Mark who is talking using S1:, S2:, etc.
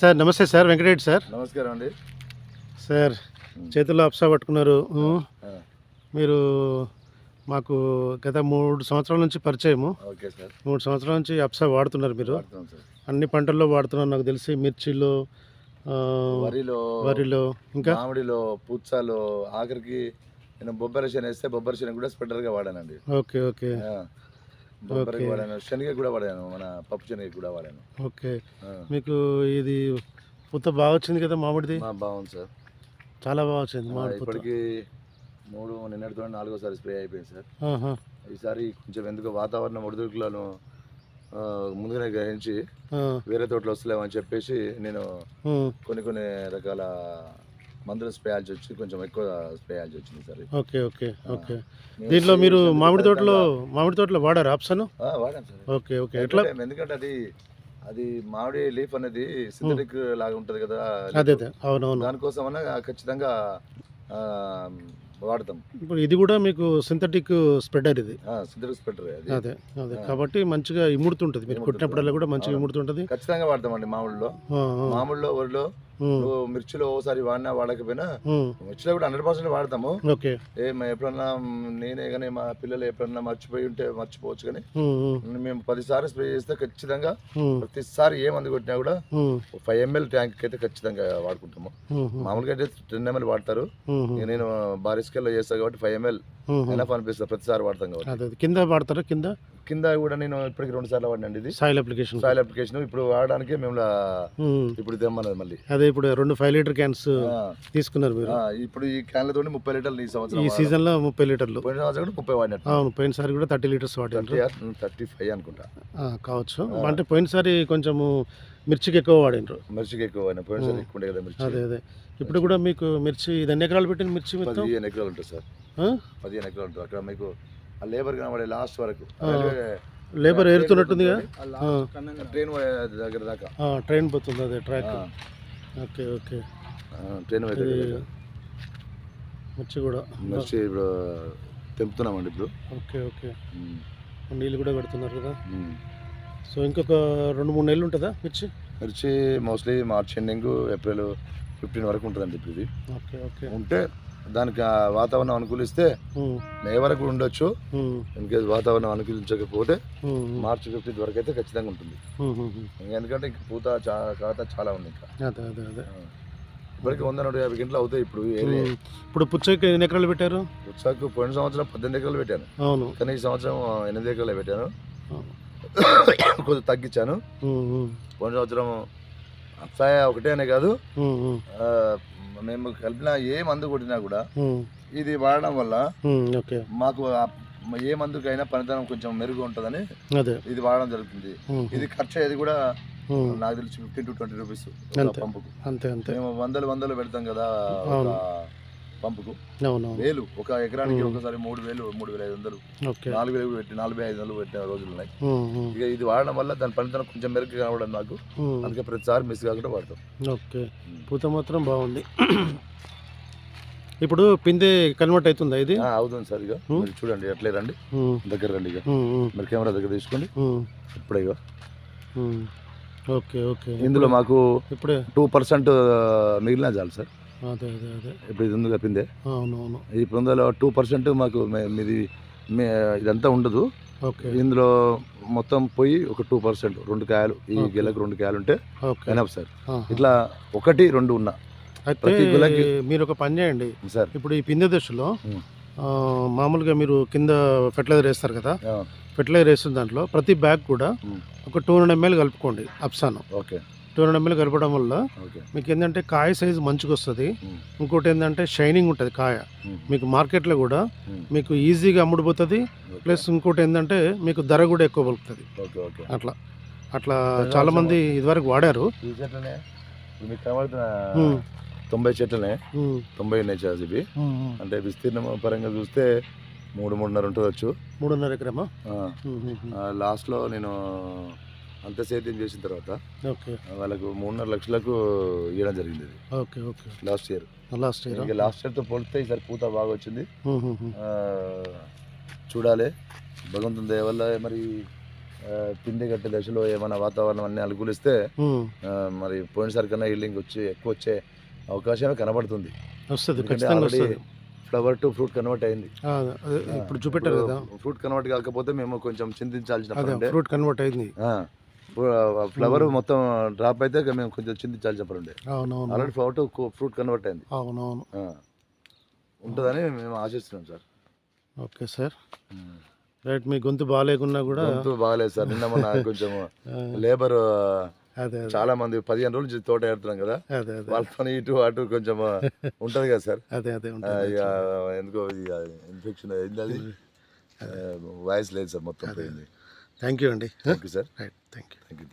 S1: Sir నమస్తే sir Venkatareddy sir.
S2: నమస్కారం అండి.
S1: సార్ చేతుల్లో అప్సా పట్టుకున్నారు. మీరు మాకు గత మూడు సంవత్సరాల నుంచి పరిచయము.
S2: Okay sir.
S1: మూడు సంవత్సరాల నుంచి అప్సా వాడుతున్నారు మీరు. అన్ని పంటల్లో వాడుతున్నారు నాకు తెలిసి మిర్చిలో
S2: వరిలో
S1: వరిలో ఇంకా?
S2: మామిడిలో పుచ్చాలో ఆఖరికి నేను బొబ్బరి శని వేస్తే బొబ్బరి శని కూడా స్పెషల్గా వాడానండి.
S1: Okay okay.
S2: బొబ్బరికి
S1: ఓకే.
S2: వాడాను శనగ కూడా వాడాను మన పప్పు శనగ కూడా వాడాను.
S1: ఓకే. మీకు ఇది పూత బాగా వచ్చింది కదా మామిడిది?
S2: బాగుంది సార్.
S1: చాలా బాగా వచ్చింది మామిడి
S2: ఇప్పటికి మూడు నిన్నటితో నాలుగోసారి స్ప్రే అయిపోయింది సార్. ఈసారి కొంచెం ఎందుకు వాతావరణం ఒడిదుడుకులను ముందుగానే గ్రహించి వేరే తోటలు వస్తలేమని చెప్పేసి నేను. కొన్ని కొన్ని రకాల మందులు స్ప్రే చేయాల్సి వచ్చి కొంచెం ఎక్కువ స్ప్రే చేయాల్సి వచ్చింది సార్
S1: ఓకే ఓకే. ఓకే. దీంట్లో మీరు మామిడి తోటలో మామిడి తోటలో వాడారు ఆప్షన్?
S2: ఆ, వాడాను సార్.
S1: Okay okay. ఎట్లా?
S2: ఎందుకంటే- అది అది మామిడి లీఫ్ అనేది సింథటిక్ లాగా ఉంటది కదా
S1: అదే అదే. అవునవును.
S2: దానికోసం అన్న ఖచ్చితంగా వాడతాం.
S1: ఇప్పుడు ఇది కూడా మీకు సింథటిక్ స్ప్రెడర్ ఇది.
S2: సింథటిక్ స్పెటర్ అది.
S1: అదే. కాబట్టి మంచిగా ఇముడుతుంటుంది. మీరు. కొట్టినప్పుడల్లా కూడా మంచిగా. ఇముడుతుంటుంది.
S2: ఖచ్చితంగా వాడతామండి మామిడిలో. మామిడిలో వరిలో నువ్వు మిర్చిలో ఓసారి వాడినా వాడకపోయినా మిర్చిలో కూడా హండ్రెడ్ పర్సెంట్ వాడతాము. ఏ ఎప్పుడన్నా నేనే కానీ మా పిల్లలు ఎప్పుడన్నా మర్చిపోయి ఉంటే మర్చిపోవచ్చు కానీ మేము పదిసార్లు స్ప్రే చేస్తే ఖచ్చితంగా ప్రతిసారి ఏ మందు కొట్టినా కూడా ఫైవ్ ఎంఎల్ ట్యాంక్ అయితే ఖచ్చితంగా వాడుకుంటాము. మామూలుగా అయితే టెన్ ఎంఎల్ వాడతారు. నేను భారీ స్కేల్లో చేస్తాను కాబట్టి ఫైవ్ ఎంఎల్. ఎనఫ్ అనిపిస్తుంది ప్రతిసారి వాడతాం కాబట్టి.
S1: కింద వాడతారా? కింద?
S2: కింద కూడా నేను ఇప్పటికి రెండు సార్లు వాడినండి ఇది.
S1: సాయిల్ అప్లికేషన్
S2: సాయిల్ అప్లికేషన్ ఇప్పుడు వాడడానికి మేము. ఇప్పుడు తెమ్మన్నది మళ్ళీ.
S1: అదే ఇప్పుడు రెండు ఫైవ్ లీటర్ క్యాన్స్ తీసుకున్నారు మీరు.
S2: ఇప్పుడు ఈ క్యాన్లతో ముప్పై లీటర్లు ఈ సంవత్సరం
S1: ఈ. సీజన్లో ముప్పై లీటర్లు.
S2: పోయిన సంవత్సరం కూడా ముప్పై వాడినట్టు.
S1: అవును పోయినసారి కూడా థర్టీ లీటర్స్ వాడారు
S2: థర్టీ ఫైవ్ అనుకుంటా.
S1: కావచ్చు. అంటే పోయినసారి కొంచెము మిర్చికి ఎక్కువ వాడినరు
S2: మిర్చికి ఎక్కువ వాడిన పోయినసారి. ఎక్కువ కదా మిర్చి.
S1: అదే అదే. ఇప్పుడు కూడా మీకు మిర్చి ఇది ఎన్ని ఎకరాలు పెట్టిన మిర్చి
S2: పదిహేను ఎకరాలు ఉంటుంది సార్? పదిహేను ఎకరాలు ఉంటుంది. అక్కడ మీకు ఆ లేబర్ కనబడే లాస్ట్ వరకు.
S1: లేబర్ ఏరుతున్నట్టుందిగా ఆ.
S2: ట్రైన్ దగ్గర దాకా.
S1: ట్రైన్ పోతుంది అదే ట్రాక్. Okay okay.
S2: ట్రైన్.
S1: మిర్చి కూడా.
S2: మిర్చి ఇప్పుడు తెంపుతున్నామండి ఇప్పుడు.
S1: Okay okay. నీళ్ళు కూడా పెడుతున్నారు కదా. సో ఇంకొక రెండు మూడు నెలలు ఉంటుందా మిర్చి?
S2: మిర్చి mostly March ending April fifteen వరకు ఉంటుందండి ఇప్పుడు ఇది.
S1: Okay okay.
S2: ఉంటే దానికి ఆ వాతావరణం అనుకూలిస్తే మే వరకు ఉండొచ్చు.
S1: ఉమ్,
S2: ఇన్ కేసు వాతావరణం అనుకూలించకపోతే మార్చ్ ఫిఫ్టీన్త్ వరకు అయితే ఖచ్చితంగా ఉంటుంది. ఎందుకంటే ఇంక పూత ఖాతా చాలా ఉంది ఇంకా. ఇప్పటికి వంద నూట యాభై గంటలు అవుతాయి ఇప్పుడు.
S1: ఇప్పుడు పుచ్చకి ఎన్ని ఎకరాలు పెట్టారు?
S2: ఉత్సాహకు పోయిన సంవత్సరం పద్దెనిమిది ఎకరాలు పెట్టాను.
S1: అవును.
S2: కానీ ఈ సంవత్సరం ఎనిమిది ఎకరాలు పెట్టాను. కొంచెం తగ్గించాను. పోయిన సంవత్సరం అప్సాయ ఒకటే అనే కాదు. మేము కలిపిన ఏ మందు కొట్టినా కూడా ఇది వాడడం వల్ల మాకు ఏ మందుకైనా పనితనం కొంచెం మెరుగు ఉంటుందని ఇది వాడడం జరుగుతుంది. ఇది ఖర్చు అయ్యేది కూడా నాకు తెలిసి ఫిఫ్టీన్ టు ట్వంటీ రూపీస్. పంపుకు.
S1: అంతే అంతే.
S2: మేము వందలు వందలు పెడతాం కదా. పంపుకు వేలు ఒక ఎకరానికి. ఒకసారి మూడు వేలు మూడు వేల ఐదు వందలు
S1: ఓకే.
S2: నాలుగు వేలు పెట్టి నాలుగు వేల ఐదు వందలు పెట్టిన రోజులు ఉన్నాయి ఇక ఇది వాడడం వల్ల దాని పనితనం కొంచెం మెరుగు కావడం నాకు అందుకే ప్రతిసారి మిస్ కాకుండా వాడతాం.
S1: ఓకే. పూత మాత్రం బాగుంది. ఇప్పుడు పిందె కన్వర్ట్ అవుతుందా ఇది?
S2: అవుతుంది సార్ ఇక. మీరు చూడండి ఎట్లే రండి. దగ్గర రండి ఇక మీరు కెమెరా దగ్గర తీసుకోండి. ఇప్పుడే ఇక.
S1: Okay okay.
S2: ఇందులో మాకు
S1: ఇప్పుడే.
S2: టూ పర్సెంట్ మిగిలిన చాలు సార్.
S1: అదే అదే అదే.
S2: ఇప్పుడు ఇది ఉంది పిందే
S1: అవునవును.
S2: ఈ పొందలో టూ పర్సెంట్ మాకు మే- మీది మే ఇదంతా ఉండదు.
S1: ఓకే.
S2: ఇందులో మొత్తం పోయి ఒక టూ పర్సెంట్ రెండు కాయలు ఈ
S1: Okay.
S2: గెలకు రెండు కాయలు ఉంటే
S1: ఓకే.
S2: ఎనఫ్ సార్
S1: ఆహా.
S2: ఇట్లా ఒకటి రెండు ఉన్నా.
S1: అయితే
S2: ప్రతి గులకి-
S1: మీరు ఒక పని చేయండి.
S2: సార్
S1: ఇప్పుడు ఈ పిందె దశలో
S2: ఉమ్.
S1: ఆ, మామూలుగా మీరు కింద ఫెర్టిలైజర్ వేస్తారు కదా?
S2: ఆ,
S1: ఫెర్టిలైజర్ వేసిన దాంట్లో ప్రతి బ్యాగ్ కూడా
S2: ఉమ్.
S1: ఒక టూ హండ్రెడ్ ఎంఎల్ కలుపుకోండి అప్సాను.
S2: ఓకే.
S1: టూ హండ్రెడ్ ఎంఎల్ కలపడం వల్ల మీకు ఏంటంటే కాయ సైజు మంచిగా వస్తుంది. ఇంకోటి ఏంటంటే షైనింగ్ ఉంటుంది కాయ. మీకు మార్కెట్లో కూడా. మీకు ఈజీగా అమ్ముడుపోతుంది. ప్లస్ ఇంకోటి ఏంటంటే మీకు ధర కూడా ఎక్కువ పలుకుతుంది.
S2: Okay okay.
S1: అట్లా. అట్లా చాలా మంది ఇదివరకు వాడారు.
S2: తొంభై చెట్లనే? తొంభై ఉన్నాయి సార్ ఇవి. అంటే విస్తీర్ణం పరంగా చూస్తే మూడు మూడున్నర ఉంటుందచ్చు.
S1: మూడున్నర ఎకరమా?
S2: లాస్ట్లో నేను అంత సేద్యం చేసిన తర్వాత
S1: ఓకే.
S2: వాళ్ళకు మూడున్నర లక్షలకు ఇవ్వడం జరిగింది ఇది
S1: okay okay.
S2: Last year.
S1: Last year?
S2: ఇంకా లాస్ట్ ఇయర్తో పోలిస్తే ఈసారి పూత బాగా వచ్చింది. ఆ, చూడాలి. భగవంతుని దయ వల్ల మరి ఆ, పిండి కట్టే దశలో ఏమైనా వాతావరణం అన్ని అనుకూలిస్తే ఆ, మరి పోయినసారి కన్నా ఈల్డింగ్ వచ్చి ఎక్కువ వచ్చే అవకాశమే కనబడుతుంది.
S1: వస్తుంది
S2: ఎందుకంటే
S1: ఖచ్చితంగా
S2: already
S1: వస్తుంది.
S2: ఫ్లవర్ టు ఫ్రూట్ కన్వర్ట్ అయింది.
S1: ఆ, అదే, ఇప్పుడు చూపెట్టారు కదా?
S2: ఫ్రూట్ కన్వర్ట్ కాకపోతే మేము కొంచెం చింతించాల్సిన
S1: అదే
S2: పని ఉండే
S1: ఫ్రూట్ కన్వర్ట్ అయింది.
S2: ఫ్లవర్ మొత్తం డ్రాప్ అయితే మేము కొంచెం చింతించాల్సిన పని ఉండే already flower to fruit convert అయింది.
S1: అవునవును.
S2: ఉంటుందని మేము ఆశిస్తున్నాం సార్.
S1: Okay sir. రైట్ మీ గొంతు బాగాలేకున్నా కూడా
S2: గొంతు బాగాలేదు సార్. నిన్న మొన్న కొంచెం లేబర్ చాలా మంది పదిహేను రోజులు తోట ఏడుతున్నాం కదా. వాళ్ళతో ఇటు అటు కొంచెం ఉంటది కదా సార్.
S1: అదే అదే
S2: ఇక ఎందుకో ఇన్ఫెక్షన్ అయింది అది. వాయిస్ లేదు సార్ మొత్తం పోయింది.
S1: థ్యాంక్ యూ అండి.
S2: Thank you sir
S1: right thank you
S2: thank you